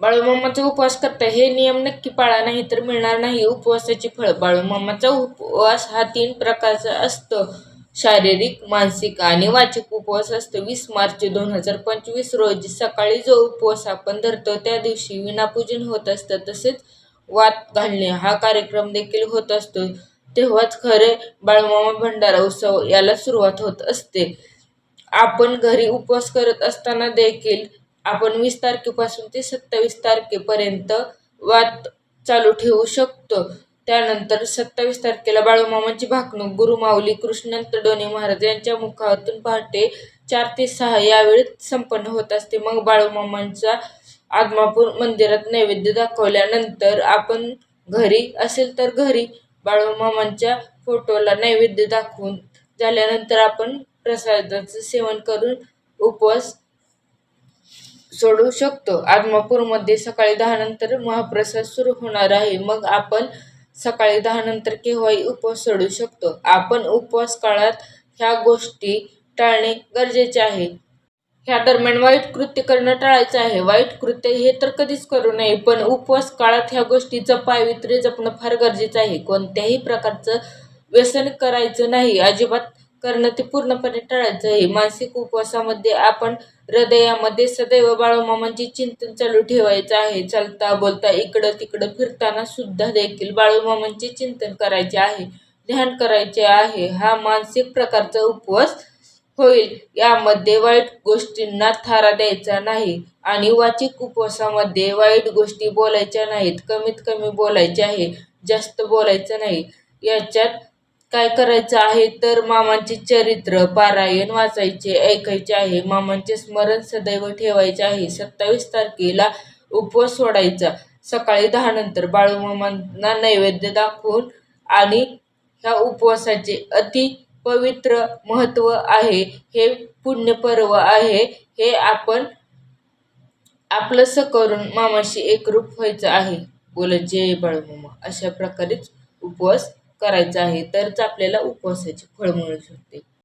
बाळूमामाचा उपवास करता हे नियम नक्की पाळा नाही तर मिळणार नाही. उपवासाची फळ. बाळूमामाचा उपवास हा तीन प्रकारचा असतो. शारीरिक मानसिक आणि वाचिक उपवास असतो. वीस मार्च दोन हजार पंचवीस रोजी सकाळी जो उपवास आपण धरतो त्या दिवशी विनापूजन होत असतं. तसेच वात घालणे हा कार्यक्रम देखील होत असतो. तेव्हाच खरे बाळूमामा भंडारा उत्सव याला सुरुवात होत असते. आपण घरी उपवास करत असताना देखील आपण वीस तारखेपासून ते सत्तावीस तारखेपर्यंत वाद चालू ठेवू शकतो. त्यानंतर सत्तावीस तारखेला बाळूमामांची भाकणूक गुरुमाऊली कृष्ण तडोनी महाराज यांच्या मुखातून पहाटे चार ते सहा यावेळी संपन्न होत असते. मग बाळूमामांचा आदमापूर मंदिरात नैवेद्य दाखवल्यानंतर आपण घरी असेल तर घरी बाळूमामांच्या फोटोला नैवेद्य दाखवून झाल्यानंतर आपण प्रसादाचं सेवन करून उपवास सोडू शकतो. आदमापूरमध्ये सकाळी दहा नंतर महाप्रसाद सुरू होणार आहे. मग आपण सकाळी दहा नंतर केव्हाही उपवास सोडू शकतो. आपण उपवास काळात ह्या गोष्टी टाळणे गरजेचे आहे. ह्या दरम्यान वाईट कृत्य करणं टाळायचं आहे. वाईट कृत्य हे तर कधीच करू नये पण उपवास काळात ह्या गोष्टीचं पावित्र्य जपणं फार गरजेचं आहे. कोणत्याही प्रकारचं व्यसन करायचं नाही. अजिबात करणं ते पूर्णपणे टाळायचं आहे. मानसिक उपवासामध्ये आपण हृदयामध्ये सदैव बाळूमामांचे चिंतन चालू ठेवायचं आहे. चालता बोलता इकडं तिकडं फिरताना सुद्धा देखील बाळूमामांचे चिंतन करायचे आहे. ध्यान करायचे आहे. हा मानसिक प्रकारचा उपवास होईल. यामध्ये वाईट गोष्टींना थारा द्यायचा नाही आणि वाचिक उपवासामध्ये वाईट गोष्टी बोलायच्या नाहीत. कमीत कमी बोलायचे आहे. जास्त बोलायचं नाही. याच्यात काय करायचं आहे तर मामांचे चरित्र पारायण वाचायचे ऐकायचे आहे. मामांचे स्मरण सदैव ठेवायचे आहे. सत्तावीस तारखेला उपवास सोडायचा. सकाळी दहा नंतर बाळूमामांना नैवेद्य दाखवून आणि ह्या उपवासाचे अति पवित्र महत्त्व आहे. हे पुण्यपर्व आहे. हे आपण आपलंसं करून मामाशी एकरूप व्हायचं आहे. बोलत जय बाळूमामा अशा प्रकारेच उपवास करायचा आहे तरच आपल्याला उपवासाचे फळ मिळू शकते.